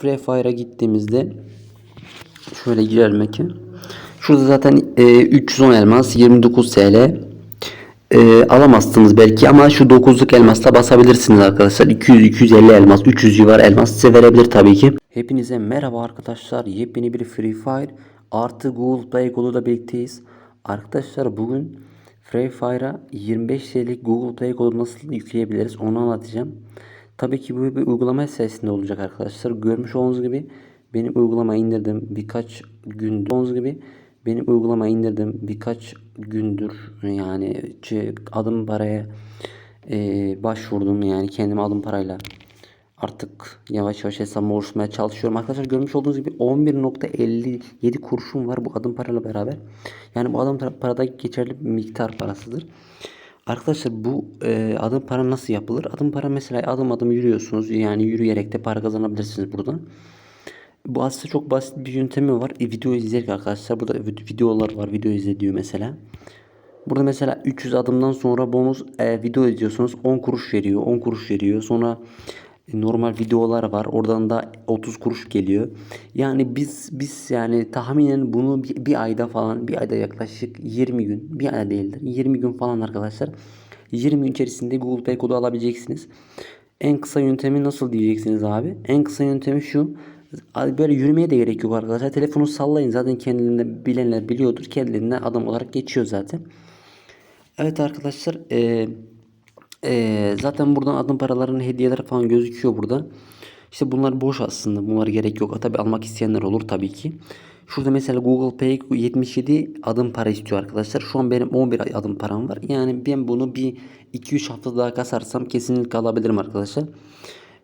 Free Fire'a gittiğimizde şöyle girelim ki. Şurada zaten e, 310 elmas 29 TL e, alamazsınız belki ama şu 9'luk elmasla basabilirsiniz arkadaşlar. 200 250 elmas, 300 civar elmas size verebilir tabii ki. Hepinize merhaba arkadaşlar. Yepyeni bir Free Fire artı Google Play koduyla birlikteyiz. Arkadaşlar bugün Free Fire'a 25 TL'lik Google Play kodu nasıl yükleyebiliriz onu anlatacağım. Tabii ki bu bir uygulama sayesinde olacak arkadaşlar. Görmüş olduğunuz gibi benim uygulamayı indirdim birkaç gündür. Olduğunuz gibi benim uygulamayı indirdim birkaç gündür. Yani adım paraya e, başvurdum yani kendim adım parayla artık yavaş yavaş hesabıma oluşturmaya çalışıyorum. Arkadaşlar görmüş olduğunuz gibi 11.57 kuruşum var bu adım parayla beraber. Yani bu adım parada geçerli bir miktar parasıdır. Arkadaşlar bu e, adım para nasıl yapılır? Adım para mesela adım adım yürüyorsunuz. Yani yürüyerek de para kazanabilirsiniz buradan. Bu aslında çok basit bir yöntemi var. E, video izleyerek arkadaşlar. Burada vid- videolar var. Video izle diyor mesela. Burada mesela 300 adımdan sonra bonus e, video izliyorsunuz 10 kuruş veriyor 10 kuruş veriyor sonra normal videolar var. Oradan da 30 kuruş geliyor. Yani biz biz yani tahminen bunu bir, bir ayda falan bir ayda yaklaşık 20 gün bir ayda değildir 20 gün falan arkadaşlar. 20 gün içerisinde Google Pay kodu alabileceksiniz. En kısa yöntemi nasıl diyeceksiniz abi? En kısa yöntemi şu. Böyle yürümeye de gerek yok arkadaşlar. Telefonu sallayın. Zaten kendilerinde bilenler biliyordur. Kendiliğinden adam olarak geçiyor zaten. Evet arkadaşlar eee, eee, zaten buradan adım paralarının hediyeleri falan gözüküyor burada. İşte bunlar boş aslında. Bunlar gerek yok. Tabi almak isteyenler olur tabii ki. Şurada mesela Google Pay 77 adım para istiyor arkadaşlar. Şu an benim 11 adım param var. Yani ben bunu bir 2-3 hafta daha kasarsam kesinlikle alabilirim arkadaşlar.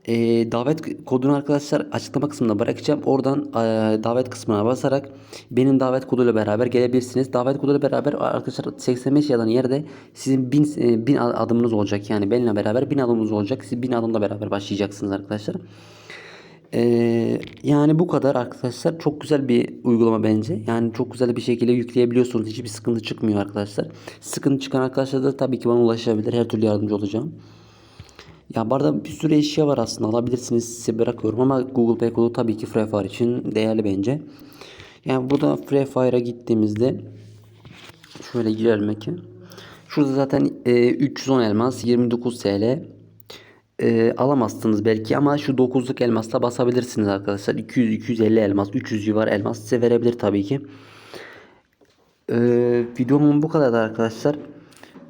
Ee, davet kodunu arkadaşlar açıklama kısmına bırakacağım. Oradan eee, davet kısmına basarak benim davet koduyla beraber gelebilirsiniz. Davet koduyla beraber arkadaşlar 85 yazan yerde sizin 1000 e, 1000 adımınız olacak. Yani benimle beraber 1000 adımınız olacak. Siz 1000 adımla beraber başlayacaksınız arkadaşlar. Ee, yani bu kadar arkadaşlar. Çok güzel bir uygulama bence. Yani çok güzel bir şekilde yükleyebiliyorsunuz. Hiçbir sıkıntı çıkmıyor arkadaşlar. Sıkıntı çıkan arkadaşlar da tabii ki bana ulaşabilir. Her türlü yardımcı olacağım. Ya bu arada bir sürü eşya var aslında alabilirsiniz size bırakıyorum ama Google Pay kodu tabii ki Free Fire için değerli bence. Yani burada Free Fire'a gittiğimizde şöyle girelim ki. Şurada zaten e, 310 elmas 29 TL e, alamazsınız belki ama şu 9'luk elmasla basabilirsiniz arkadaşlar. 200 250 elmas 300 civar elmas size verebilir tabii ki. Ee, videomun bu kadar arkadaşlar.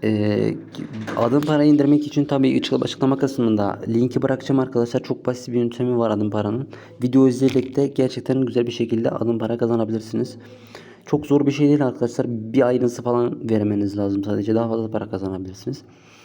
Ee, adım para indirmek için tabii açıklama, kısmında linki bırakacağım arkadaşlar. Çok basit bir yöntemi var adım paranın. Video izleyerek de gerçekten güzel bir şekilde adım para kazanabilirsiniz. Çok zor bir şey değil arkadaşlar. Bir ayrıntısı falan vermeniz lazım sadece. Daha fazla para kazanabilirsiniz.